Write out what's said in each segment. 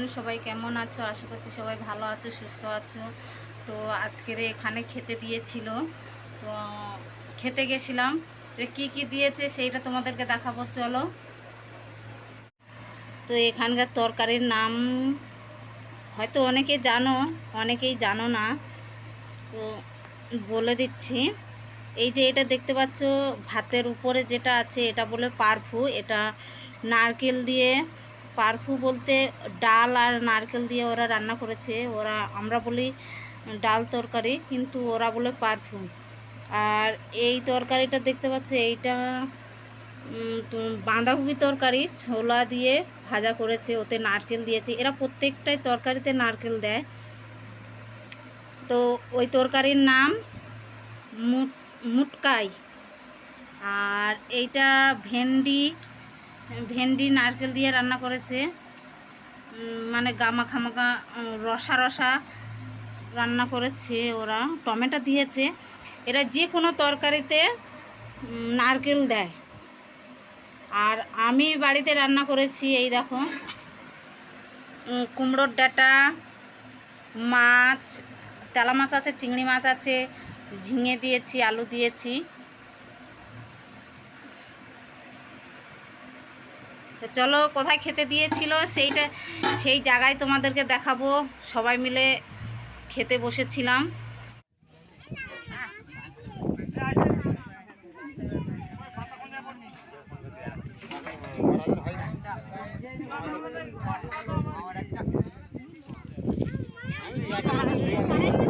Friend সবাই কেমন আছো? আশা করছি সবাই ভালো আছো, সুস্থ আছো। তো আজকের এখানে খেতে দিয়েছিল। তো খেতে গেছিলাম। তো কি কি দিয়েছে সেইটা তোমাদেরকে দেখাবো, চলো। তো এখানকার তরকারির নাম হয়তো অনেকে জানো, অনেকেই জানো না। তো বলে দিচ্ছি। এই যে এটা দেখতে পাচ্ছ, ভাতের উপরে যেটা আছে, এটা বলে পারফু। এটা নারকেল দিয়ে পারফু বলতে ডাল আর নারকেল দিয়ে ওরা রান্না করেছে। ওরা, আমরা বলি ডাল তরকারি, কিন্তু ওরা বলে পারফু। আর এই তরকারিটা দেখতে পাচ্ছ, এইটা বাঁধাকপি তরকারি, ছোলা দিয়ে ভাজা করেছে, ওতে নারকেল দিয়েছে। এরা প্রত্যেকটাই তরকারিতে নারকেল দেয়। তো ওই তরকারির নাম মুট, মুটকাই। আর এইটা ভেন্ডি ভেন্ডি, নারকেল দিয়ে রান্না করেছে। মানে গামা খামাকা রসা রসা রান্না করেছে ওরা, টমেটো দিয়েছে। এরা যে কোনো তরকারিতে নারকেল দেয়। আর আমি বাড়িতে রান্না করেছি, এই দেখো। কুমড়োর ডাঁটা, মাছ তেলা মাছ আছে, চিংড়ি মাছ আছে, ঝিঙে দিয়েছি, আলু দিয়েছি। তো চলো, কোথায় খেতে দিয়েছিল সেইটা, সেই জায়গায় তোমাদেরকে দেখাবো। সবাই মিলে খেতে বসেছিলাম। একটা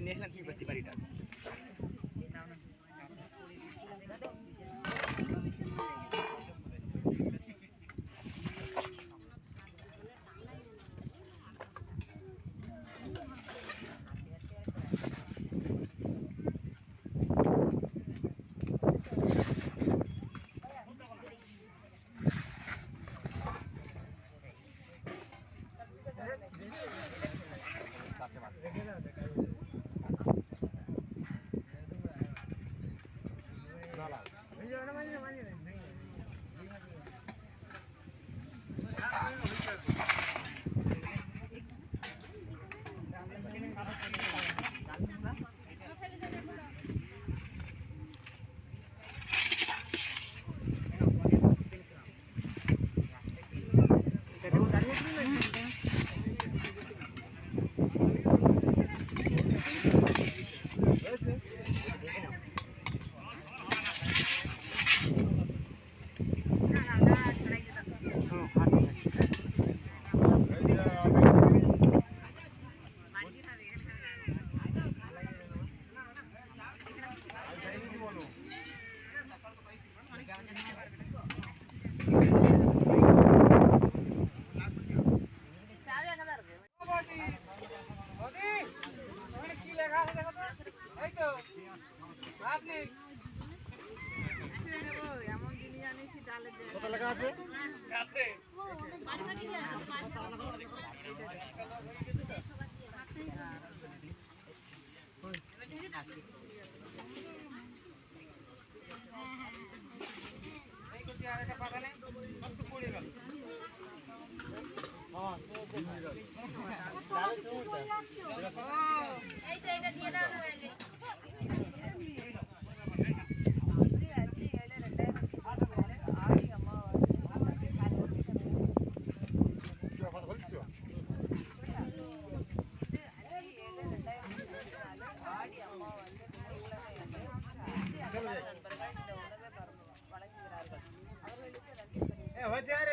নিয়ে এলাম কি বাড়িটা কত লেখা আছে। আর ಮಧ್ಯಾಹ್ನ